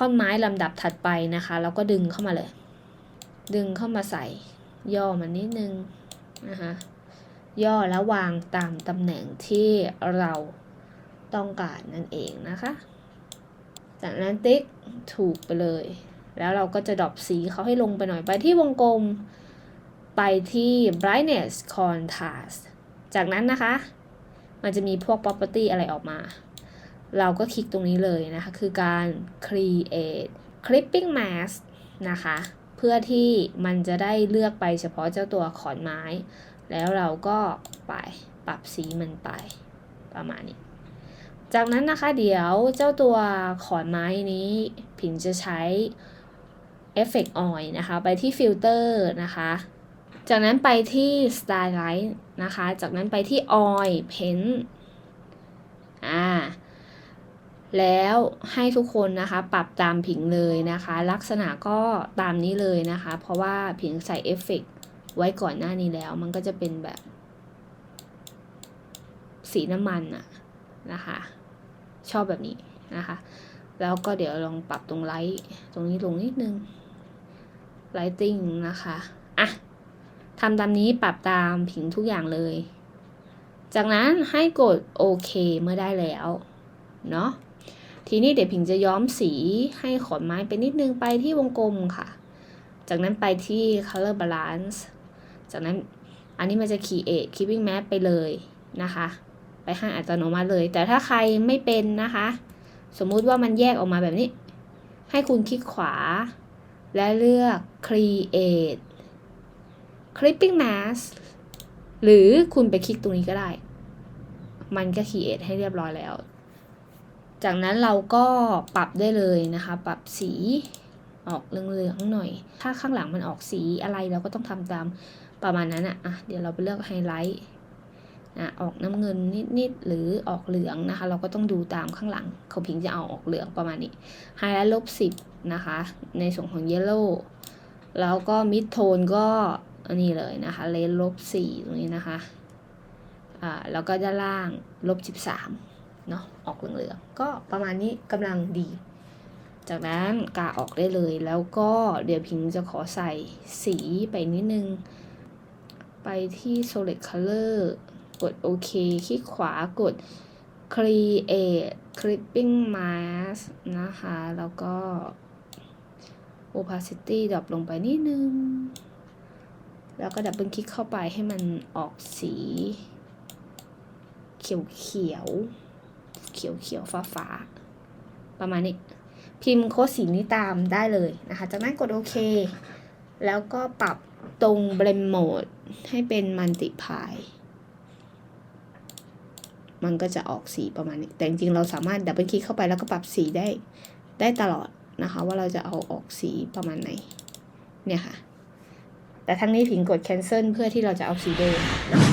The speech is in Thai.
ท่อนไม้ลำดับถัดไปนะคะ แล้วก็ดึงเข้ามาเลย ดึงเข้ามาใส่ ย่อมันนิดนึงนะคะย่อแล้ววางตามตำแหน่งที่เราต้องการนั่นเองนะคะ จากนั้นติ๊กถูกไปเลย แล้วเราก็จะดรอปสีเขาให้ลงไปหน่อยไปที่วงกลม ไปที่ brightness contrast จากนั้นนะคะ มันจะมีพวก property อะไรออกมา เราก็คลิกตรงนี้เลยนะคะ คือการ create clipping mask นะคะ เพื่อที่มันจะได้เลือกไปเฉพาะเจ้าตัวขอนไม้ แล้วเราก็ไปปรับสีมันไปประมาณนี้ จากนั้นนะคะเดี๋ยวเจ้าตัวขอนไม้นี้ผิงจะใช้เอฟเฟกต์ออยนะคะ ไปที่ฟิลเตอร์นะคะ จากนั้นไปที่ Starlight นะคะ จากนั้นไปที่ Oil Paint อ่า แล้วให้ทุกคนนะคะปรับตามผิงเลยนะคะ ลักษณะก็ตามนี้เลยนะคะ เพราะว่าผิงใส่เอฟเฟกต์ไว้ก่อนหน้านี้แล้ว มันก็จะเป็นแบบ สีน้ำมันอะนะคะ ชอบแบบนี้นะคะ แล้วก็เดี๋ยวลองปรับตรงไลท์ตรงนี้ลงนิดนึง lighting นะคะอะทำตามนี้ปรับตามผิงทุกอย่างเลย จากนั้นให้กดโอเคเมื่อได้แล้วเนาะ ทีนี้เดี๋ยวผิงจะย้อมสีให้ขอนไม้ไปนิดนึงไปที่วงกลมค่ะ จากนั้นไปที่ color balance จากนั้นอันนี้มันจะ create keeping map ไปเลยนะคะ ไปให้อัตโนมัติเลย แต่ถ้าใครไม่เป็นนะคะ สมมุติว่ามันแยกออกมาแบบนี้ ให้คุณคลิกขวา และเลือก create clipping mask หรือคุณไปคลิกตรงนี้ก็ได้ มันก็ create ให้เรียบร้อยแล้ว จากนั้นเราก็ปรับได้เลยนะคะ ปรับสีออกเหลืองๆหน่อย ถ้าข้างหลังมันออกสีอะไรเราก็ต้องทำตามประมาณนั้นอะอะ เดี๋ยวเราไปเลือกไฮไลท์นะออกน้ำเงินนิดๆหรือออกเหลืองนะคะ เราก็ต้องดูตามข้างหลังเขาพิงจะเอาออกเหลืองประมาณนี้ไฮไลท์ลบสิบนะคะ ในส่วนของเยลโล่แล้วก็มิดโทนก็อันนี้เลยนะคะเลนลบสี่ตรงนี้นะคะอ่าแล้วก็ด้านล่างลบสิบสาม เนาะออกเหลืองๆก็ประมาณนี้กำลังดี จากนั้นกาออกได้เลยแล้วก็เดี๋ยวพิงจะขอใส่สีไปนิดนึง ไปที่ solid color กดโอเคคลิกขวากด create clipping mask นะคะ แล้วก็ opacity ดรอปลงไปนิดนึง แล้วก็ดับเบิลคลิกเข้าไปให้มันออกสี เขียวเขียว เขียวเขียวฟ้าฟ้าๆประมาณนี้ พิมพ์โค้ดสีนี้ตามได้เลยนะคะ จากนั้นกดโอเค แล้วก็ปรับตรง blend mode ให้เป็น multiply มันก็จะออกสีประมาณนี้ แต่จริงๆเราสามารถดับเบิลคลิกเข้าไปแล้วก็ปรับสีได้ได้ตลอดนะคะ ว่าเราจะเอาออกสีประมาณไหน เนี่ยค่ะ แต่ทั้งนี้ผิงกด cancel เพื่อที่เราจะเอาสีเดิมเนาะ